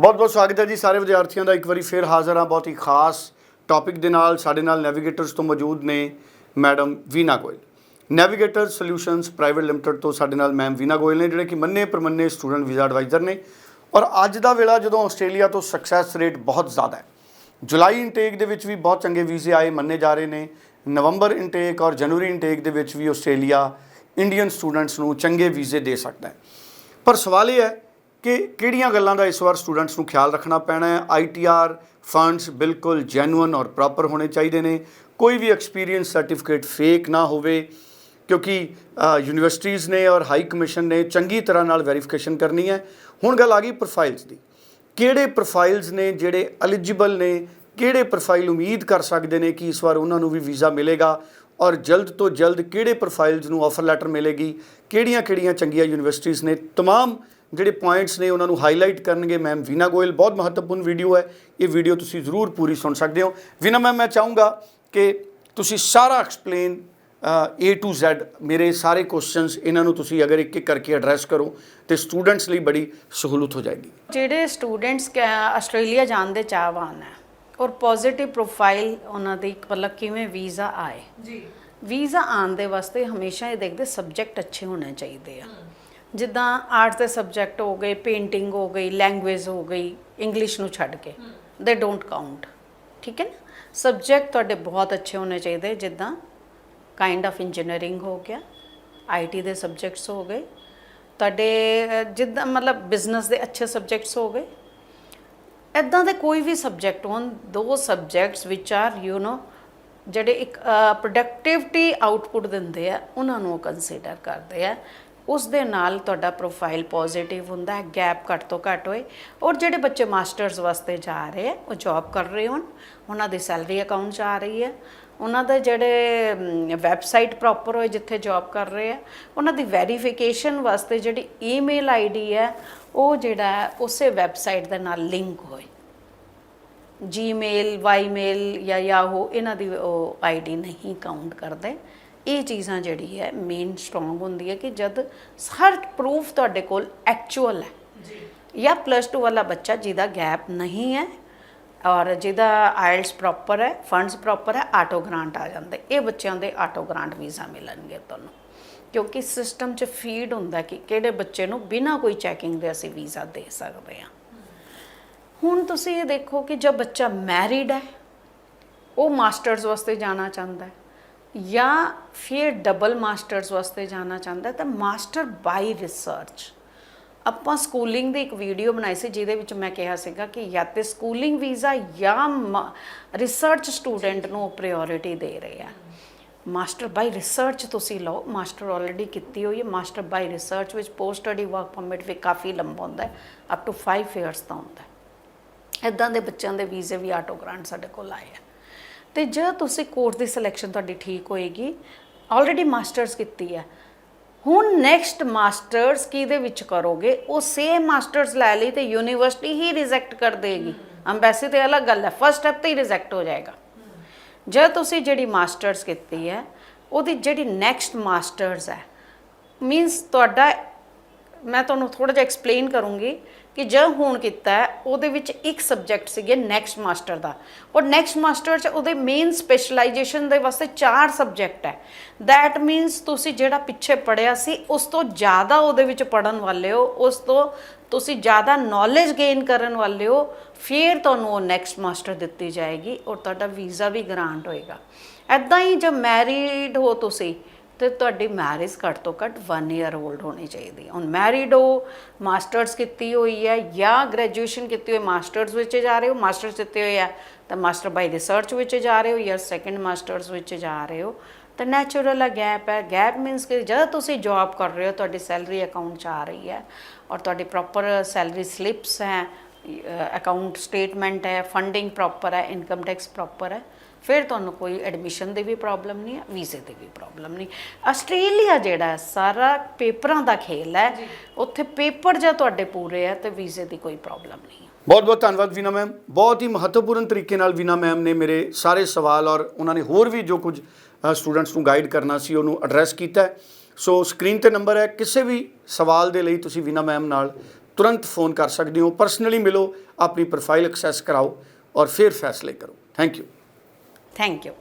ਬਹੁਤ ਬਹੁਤ ਸਵਾਗਤ ਹੈ ਜੀ ਸਾਰੇ ਵਿਦਿਆਰਥੀਆਂ ਦਾ। ਇੱਕ ਵਾਰੀ ਫੇਰ ਹਾਜ਼ਰ ਹਾਂ ਬਹੁਤ ਹੀ ਖਾਸ ਟੌਪਿਕ ਦੇ ਨਾਲ। ਸਾਡੇ ਨਾਲ ਨੈਵੀਗੇਟਰਸ ਤੋਂ ਮੌਜੂਦ ਨੇ madam Veena Goyal. Navigator Solutions Private Limited ਤੋਂ ਸਾਡੇ ਨਾਲ ਮੈਮ ਵੀਨਾ ਗੋਇਲ ਨੇ, ਜਿਹੜੇ ਕਿ ਮੰਨੇ ਪ੍ਰਮੰਨੇ ਸਟੂਡੈਂਟ ਵੀਜ਼ਾ ਐਡਵਾਈਜ਼ਰ ਨੇ। ਔਰ ਅੱਜ ਦਾ ਵੇਲਾ ਜਦੋਂ ਆਸਟ੍ਰੇਲੀਆ ਤੋਂ ਸਕਸੈਸ ਰੇਟ ਬਹੁਤ ਜ਼ਿਆਦਾ ਹੈ। ਜੁਲਾਈ ਇਨਟੇਕ ਦੇ ਵਿੱਚ ਵੀ ਬਹੁਤ ਚੰਗੇ ਵੀਜ਼ੇ ਆਏ, ਮੰਨੇ ਜਾ ਰਹੇ ਨੇ। ਨਵੰਬਰ ਇਨਟੇਕ ਔਰ ਜਨਵਰੀ ਇਨਟੇਕ ਦੇ ਵਿੱਚ ਵੀ ਆਸਟ੍ਰੇਲੀਆ ਇੰਡੀਅਨ ਸਟੂਡੈਂਟਸ ਨੂੰ ਚੰਗੇ ਵੀਜ਼ੇ ਦੇ ਸਕਦਾ ਹੈ। ਪਰ ਸਵਾਲ ਇਹ ਹੈ ਕਿ ਕਿਹੜੀਆਂ ਗੱਲਾਂ ਦਾ ਇਸ ਵਾਰ ਸਟੂਡੈਂਟਸ ਨੂੰ ਖਿਆਲ ਰੱਖਣਾ ਪੈਣਾ ਹੈ ਆਈਟੀਆਰ ਫੰਡਸ ਬਿਲਕੁਲ ਜੈਨੂਇਨ ਔਰ ਪ੍ਰੋਪਰ ਹੋਣੇ ਚਾਹੀਦੇ ਨੇ ਕੋਈ ਵੀ ਐਕਸਪੀਰੀਅੰਸ ਸਰਟੀਫਿਕੇਟ ਫੇਕ ਨਾ ਹੋਵੇ ਕਿਉਂਕਿ ਯੂਨੀਵਰਸਿਟੀਆਂ ਨੇ ਔਰ ਹਾਈ ਕਮਿਸ਼ਨ ਨੇ ਚੰਗੀ ਤਰ੍ਹਾਂ ਨਾਲ ਵੈਰੀਫਿਕੇਸ਼ਨ ਕਰਨੀ ਹੈ ਹੁਣ ਗੱਲ ਆ ਗਈ ਪ੍ਰੋਫਾਈਲਸ ਦੀ ਕਿਹੜੇ ਪ੍ਰੋਫਾਈਲਸ ਨੇ ਜਿਹੜੇ ਐਲੀਜੀਬਲ ਨੇ ਕਿਹੜੇ ਪ੍ਰੋਫਾਈਲ ਉਮੀਦ ਕਰ ਸਕਦੇ ਨੇ ਕਿ ਇਸ ਵਾਰ ਉਹਨਾਂ ਨੂੰ ਵੀ ਵੀਜ਼ਾ ਮਿਲੇਗਾ ਔਰ ਜਲਦ ਤੋਂ ਜਲਦ ਕਿਹੜੇ ਪ੍ਰੋਫਾਈਲਸ ਨੂੰ ਆਫਰ ਲੈਟਰ ਮਿਲੇਗੀ ਕਿਹੜੀਆਂ-ਕਿਹੜੀਆਂ ਚੰਗੀਆਂ ਯੂਨੀਵਰਸਿਟੀਆਂ ਨੇ तमाम ਜਿਹੜੇ ਪੁਆਇੰਟਸ ਨੇ ਉਹਨਾਂ ਨੂੰ ਹਾਈਲਾਈਟ ਕਰਨਗੇ ਮੈਮ ਵੀਨਾ ਗੋਇਲ ਬਹੁਤ ਮਹੱਤਵਪੂਰਨ ਵੀਡੀਓ ਹੈ। ਇਹ ਵੀਡੀਓ ਤੁਸੀਂ ਜ਼ਰੂਰ ਪੂਰੀ ਸੁਣ ਸਕਦੇ ਹੋ। ਵੀਨਾ ਮੈਮ ਮੈਂ ਚਾਹੂੰਗਾ ਕਿ ਤੁਸੀਂ ਸਾਰਾ ਐਕਸਪਲੇਨ A to Z ਮੇਰੇ ਸਾਰੇ ਕੁਐਸਚਨਸ ਇਹਨਾਂ ਨੂੰ ਤੁਸੀਂ ਅਗਰ ਇੱਕ ਇੱਕ ਕਰਕੇ ਐਡਰੈਸ ਕਰੋ ਤੇ ਸਟੂਡੈਂਟਸ ਲਈ ਬੜੀ ਸਹੂਲਤ ਹੋ ਜਾਏਗੀ। ਜਿਹੜੇ ਸਟੂਡੈਂਟਸ ਆਸਟ੍ਰੇਲੀਆ ਜਾਣ ਦੇ ਚਾਹਵਾਨ ਹੈ ਔਰ ਪੋਜ਼ਿਟਿਵ ਪ੍ਰੋਫਾਈਲ ਉਹਨਾਂ ਦੀ ਮਤਲਬ ਕਿਵੇਂ ਵੀਜ਼ਾ ਆਏ। ਜੀ। ਵੀਜ਼ਾ ਆਉਣ ਦੇ ਵਾਸਤੇ ਹਮੇਸ਼ਾ ਇਹ ਦੇਖਦੇ ਸਬਜੈਕਟ ਅੱਛੇ ਹੋਣੇ ਚਾਹੀਦੇ ਆ। ਜਿੱਦਾਂ ਆਰਟਸ ਦੇ ਸਬਜੈਕਟ ਹੋ ਗਏ ਪੇਂਟਿੰਗ ਹੋ ਗਈ ਲੈਂਗੁਏਜ ਹੋ ਗਈ ਇੰਗਲਿਸ਼ ਨੂੰ ਛੱਡ ਕੇ। ਦੇ ਡੋਂਟ ਕਾਊਂਟ ਠੀਕ ਹੈ ਨਾ? ਸਬਜੈਕਟ ਤੁਹਾਡੇ ਬਹੁਤ ਅੱਛੇ ਹੋਣੇ ਚਾਹੀਦੇ ਜਿੱਦਾਂ ਕਾਈਂਡ ਆਫ ਇੰਜੀਨੀਅਰਿੰਗ ਹੋ ਗਿਆ ਆਈਟੀ ਦੇ ਸਬਜੈਕਟਸ ਹੋ ਗਏ। ਤੁਹਾਡੇ ਜਿੱਦਾਂ ਮਤਲਬ ਬਿਜ਼ਨਸ ਦੇ ਅੱਛੇ ਸਬਜੈਕਟਸ ਹੋ ਗਏ। ਇਦਾਂ ਦੇ ਕੋਈ ਵੀ ਸਬਜੈਕਟ ਹੋਣ ਦੋ ਸਬਜੈਕਟਸ ਵਿਚ ਆਰ ਯੂ نو ਜਿਹੜੇ ਇੱਕ ਪ੍ਰੋਡਕਟਿਵਿਟੀ ਆਊਟਪੁੱਟ ਦਿੰਦੇ ਆ ਉਹਨਾਂ ਨੂੰ ਕੰਸੀਡਰ ਕਰਦੇ ਆ। ਉਸ ਦੇ ਨਾਲ ਤੁਹਾਡਾ ਪ੍ਰੋਫਾਈਲ ਪੋਜ਼ਿਟਿਵ ਹੁੰਦਾ ਹੈ ਗੈਪ ਘੱਟ ਤੋਂ ਘੱਟ ਹੋਏ। ਔਰ ਜਿਹੜੇ ਬੱਚੇ ਮਾਸਟਰਸ ਵਾਸਤੇ ਜਾ ਰਹੇ ਆ ਉਹ ਜੌਬ ਕਰ ਰਹੇ ਹੋਣ, ਉਹਨਾਂ ਦੀ ਸੈਲਰੀ ਅਕਾਊਂਟ 'ਚ ਆ ਰਹੀ ਹੈ। ਉਹਨਾਂ ਦੇ ਜਿਹੜੇ ਵੈਬਸਾਈਟ ਪ੍ਰੋਪਰ ਹੋਏ ਜਿੱਥੇ ਜੌਬ ਕਰ ਰਹੇ ਆ ਉਹਨਾਂ ਦੀ ਵੈਰੀਫਿਕੇਸ਼ਨ ਵਾਸਤੇ ਜਿਹੜੀ ਈਮੇਲ ਆਈਡੀ ਹੈ, ਉਹ ਜਿਹੜਾ ਉਸੇ ਵੈਬਸਾਈਟ ਦੇ ਨਾਲ ਲਿੰਕ ਹੋਏ। ਜੀਮੇਲ ਵਾਈਮੇਲ ਜਾਂ ਯਾਹੂ ਇਹਨਾਂ ਦੀ ਉਹ ਆਈਡੀ ਨਹੀਂ ਕਾਊਂਟ ਕਰਦੇ। ਇਹ ਚੀਜ਼ਾਂ ਜਿਹੜੀ ਹੈ ਮੇਨ ਸਟਰੋਂਗ ਹੁੰਦੀ ਹੈ ਕਿ ਜਦ ਹਰ ਪ੍ਰੂਫ ਤੁਹਾਡੇ ਕੋਲ ਐਕਚੁਅਲ ਹੈ। ਜੀ। ਜਾਂ ਪਲੱਸ 2 ਵਾਲਾ ਬੱਚਾ ਜਿਹਦਾ ਗੈਪ ਨਹੀਂ ਹੈ ਔਰ ਜਿਹਦਾ ਆਇਲਸ ਪ੍ਰੋਪਰ ਹੈ ਫੰਡਸ ਪ੍ਰੋਪਰ ਹੈ ਆਟੋ ਗ੍ਰਾਂਟ ਆ ਜਾਂਦੇ। ਇਹ ਬੱਚਿਆਂ ਦੇ ਆਟੋ ਗ੍ਰਾਂਟ ਵੀਜ਼ਾ ਮਿਲਣਗੇ ਤੁਹਾਨੂੰ। ਕਿਉਂਕਿ ਸਿਸਟਮ 'ਚ ਫੀਡ ਹੁੰਦਾ ਕਿ ਕਿਹੜੇ ਬੱਚੇ ਨੂੰ ਬਿਨਾਂ ਕੋਈ ਚੈਕਿੰਗ ਦੇ ਅਸੀਂ ਵੀਜ਼ਾ ਦੇ ਸਕਦੇ ਹਾਂ। ਹੁਣ ਤੁਸੀਂ ਇਹ ਦੇਖੋ ਕਿ ਜਦ ਬੱਚਾ ਮੈਰਿਡ ਹੈ ਉਹ ਮਾਸਟਰਸ ਵਾਸਤੇ ਜਾਣਾ ਚਾਹੁੰਦਾ ਹੈ। ਜਾਂ ਫਿਰ ਡਬਲ ਮਾਸਟਰਸ ਵਾਸਤੇ ਜਾਣਾ ਚਾਹੁੰਦਾ, ਤਾਂ ਮਾਸਟਰ ਬਾਈ ਰਿਸਰਚ ਆਪਾਂ ਸਕੂਲਿੰਗ ਦੀ ਇੱਕ ਵੀਡੀਓ ਬਣਾਈ ਸੀ, ਜਿਹਦੇ ਵਿੱਚ ਮੈਂ ਕਿਹਾ ਸੀਗਾ ਕਿ ਜਾਂ ਤੇ ਸਕੂਲਿੰਗ ਵੀਜ਼ਾ ਜਾਂ ਰਿਸਰਚ ਸਟੂਡੈਂਟ ਨੂੰ ਪ੍ਰਾਇੋਰਟੀ ਦੇ ਰਹੇ ਆ। ਮਾਸਟਰ ਬਾਈ ਰਿਸਰਚ ਤੁਸੀਂ ਲਓ ਮਾਸਟਰ ਆਲਰੇਡੀ ਕੀਤੀ ਹੋਈ ਹੈ ਮਾਸਟਰ ਬਾਈ ਰਿਸਰਚ ਵਿੱਚ ਪੋਸਟ ਸਟੱਡੀ ਵਰਕ ਪਰਮਿਟ ਵੀ ਕਾਫੀ ਲੰਬਾ ਹੁੰਦਾ ਹੈ ਅਪ ਟੂ 5 ਇਅਰਸ ਦਾ ਹੁੰਦਾ ਹੈ। ਇਦਾਂ ਦੇ ਬੱਚਿਆਂ ਦੇ ਵੀਜ਼ੇ ਵੀ ਆਟੋ ਗ੍ਰਾਂਟ ਸਾਡੇ ਕੋਲ ਆਏ ਆ। ਤੇ ਜਦ ਤੁਸੀਂ ਕੋਰਸ ਦੀ ਸਿਲੈਕਸ਼ਨ ਤੁਹਾਡੀ ਠੀਕ ਹੋਏਗੀ ਆਲਰੇਡੀ ਮਾਸਟਰਸ ਕੀਤੀ ਹੈ। ਹੁਣ ਨੈਕਸਟ ਮਾਸਟਰਸ ਕਿਹਦੇ ਵਿੱਚ ਕਰੋਗੇ? ਉਹ ਸੇਮ ਮਾਸਟਰਸ ਲੈ ਲਈ ਤੇ ਯੂਨੀਵਰਸਿਟੀ ਹੀ ਰਿਜੈਕਟ ਕਰ ਦੇਗੀ। ਅੰਬੈਸੀ ਤੇ ਅਲੱਗ ਗੱਲ ਹੈ ਫਸਟ ਸਟੈਪ ਤੇ ਹੀ ਰਿਜੈਕਟ ਹੋ ਜਾਏਗਾ। ਜਦ ਤੁਸੀਂ ਜਿਹੜੀ ਮਾਸਟਰਸ ਕੀਤੀ ਹੈ, ਉਹਦੀ ਜਿਹੜੀ ਨੈਕਸਟ ਮਾਸਟਰਸ ਹੈ ਮੀਨਸ ਤੁਹਾਡਾ ਮੈਂ ਤੁਹਾਨੂੰ ਥੋੜਾ ਜਿਹਾ ਐਕਸਪਲੇਨ ਕਰੂੰਗੀ ਕਿ ਜਦ ਹੁਣ ਕੀਤਾ ਉਹਦੇ ਵਿੱਚ ਇੱਕ ਸਬਜੈਕਟ ਸੀਗੇ ਨੈਕਸਟ ਮਾਸਟਰ ਦਾ। ਔਰ ਨੈਕਸਟ ਮਾਸਟਰ ਚ ਉਹਦੇ ਮੇਨ ਸਪੈਸ਼ਲਾਈਜੇਸ਼ਨ ਦੇ ਵਾਸਤੇ ਚਾਰ ਸਬਜੈਕਟ ਹੈ। ਥੈਟ ਮੀਨਸ ਤੁਸੀਂ ਜਿਹੜਾ ਪਿੱਛੇ ਪੜਿਆ ਸੀ, ਉਸ ਤੋਂ ਜ਼ਿਆਦਾ ਉਹਦੇ ਵਿੱਚ ਪੜਨ ਵਾਲੇ ਹੋ, ਉਸ ਤੋਂ ਤੁਸੀਂ ਜ਼ਿਆਦਾ ਨੌਲੇਜ ਗੇਨ ਕਰਨ ਵਾਲੇ ਹੋ, ਫਿਰ ਤੁਹਾਨੂੰ ਉਹ ਨੈਕਸਟ ਮਾਸਟਰ ਦਿੱਤੀ ਜਾਏਗੀ ਔਰ ਤੁਹਾਡਾ ਵੀਜ਼ਾ ਵੀ ਗ੍ਰਾਂਟ ਹੋਏਗਾ। ਐਦਾਂ ਹੀ ਜਦ ਮੈਰਿਡ ਹੋ ਤੁਸੀਂ ਤੇ ਤੁਹਾਡੀ ਮੈਰਿਜ ਘੱਟ ਤੋਂ ਘੱਟ 1 ਇਅਰ 올ਡ ਹੋਣੀ ਚਾਹੀਦੀ ਹੈ। ਹੁਣ ਮੈਰਿਡ ਹੋ ਮਾਸਟਰਸ ਕੀਤੀ ਹੋਈ ਹੈ ਜਾਂ ਗ੍ਰੈਜੂਏਸ਼ਨ ਕੀਤੀ ਹੋਈ ਮਾਸਟਰਸ ਵਿੱਚ ਜਾ ਰਹੇ ਹੋ ਮਾਸਟਰਸ ਦਿੱਤੇ ਹੋਏ ਆ, ਤਾਂ ਮਾਸਟਰ ਬਾਈ ਰਿਸਰਚ ਵਿੱਚ ਜਾ ਰਹੇ ਹੋ ਜਾਂ ਸੈਕੰਡ ਮਾਸਟਰਸ ਵਿੱਚ ਜਾ ਰਹੇ ਹੋ, ਤਾਂ ਨੈਚੁਰਲ ਆ ਗੈਪ ਹੈ ਗੈਪ ਮੀਨਸ ਕਿ ਜਦੋਂ ਤੁਸੀਂ ਜੌਬ ਕਰ ਰਹੇ ਹੋ, ਤੁਹਾਡੀ ਸੈਲਰੀ ਅਕਾਊਂਟ 'ਚ ਆ ਰਹੀ ਹੈ ਔਰ ਤੁਹਾਡੀ ਪ੍ਰੋਪਰ ਸੈਲਰੀ ਸਲਿੱਪਸ ਹੈ ਅਕਾਊਂਟ ਸਟੇਟਮੈਂਟ ਹੈ ਫੰਡਿੰਗ ਪ੍ਰੋਪਰ ਹੈ ਇਨਕਮ ਟੈਕਸ ਪ੍ਰੋਪਰ ਹੈ। ਫਿਰ ਤੁਹਾਨੂੰ ਕੋਈ ਐਡਮਿਸ਼ਨ ਦੀ ਵੀ ਪ੍ਰੋਬਲਮ ਨਹੀਂ ਹੈ ਵੀਜ਼ੇ ਦੀ ਵੀ ਪ੍ਰੋਬਲਮ ਨਹੀਂ। ਆਸਟ੍ਰੇਲੀਆ ਜਿਹੜਾ ਹੈ, ਸਾਰਾ ਪੇਪਰਾਂ ਦਾ ਖੇਲ ਹੈ। ਉੱਥੇ ਪੇਪਰ ਜੇ ਤੁਹਾਡੇ ਪੂਰੇ ਹੈ ਤੇ ਵੀਜ਼ੇ ਦੀ ਕੋਈ ਪ੍ਰੋਬਲਮ ਨਹੀਂ ਹੈ। ਬਹੁਤ ਬਹੁਤ ਧੰਨਵਾਦ ਵੀਨਾ ਮੈਮ। ਬਹੁਤ ਹੀ ਮਹੱਤਵਪੂਰਨ ਤਰੀਕੇ ਨਾਲ ਵੀਨਾ ਮੈਮ ਨੇ ਮੇਰੇ ਸਾਰੇ ਸਵਾਲ ਔਰ ਉਹਨਾਂ ਨੇ ਹੋਰ ਵੀ ਜੋ ਕੁਝ ਸਟੂਡੈਂਟਸ ਨੂੰ ਗਾਈਡ ਕਰਨਾ ਸੀ ਉਹਨੂੰ ਐਡਰੈਸ ਕੀਤਾ। ਸੋ ਸਕਰੀਨ ਤੇ ਨੰਬਰ ਹੈ। ਕਿਸੇ ਵੀ ਸਵਾਲ ਦੇ ਲਈ ਤੁਸੀਂ ਵੀਨਾ ਮੈਮ ਨਾਲ ਤੁਰੰਤ ਫੋਨ ਕਰ ਸਕਦੇ ਹੋ ਪਰਸਨਲੀ ਮਿਲੋ, ਆਪਣੀ ਪ੍ਰੋਫਾਈਲ ਐਕਸੈਸ ਕਰਾਓ ਔਰ ਫਿਰ ਫੈਸਲੇ ਕਰੋ। Thank you thank you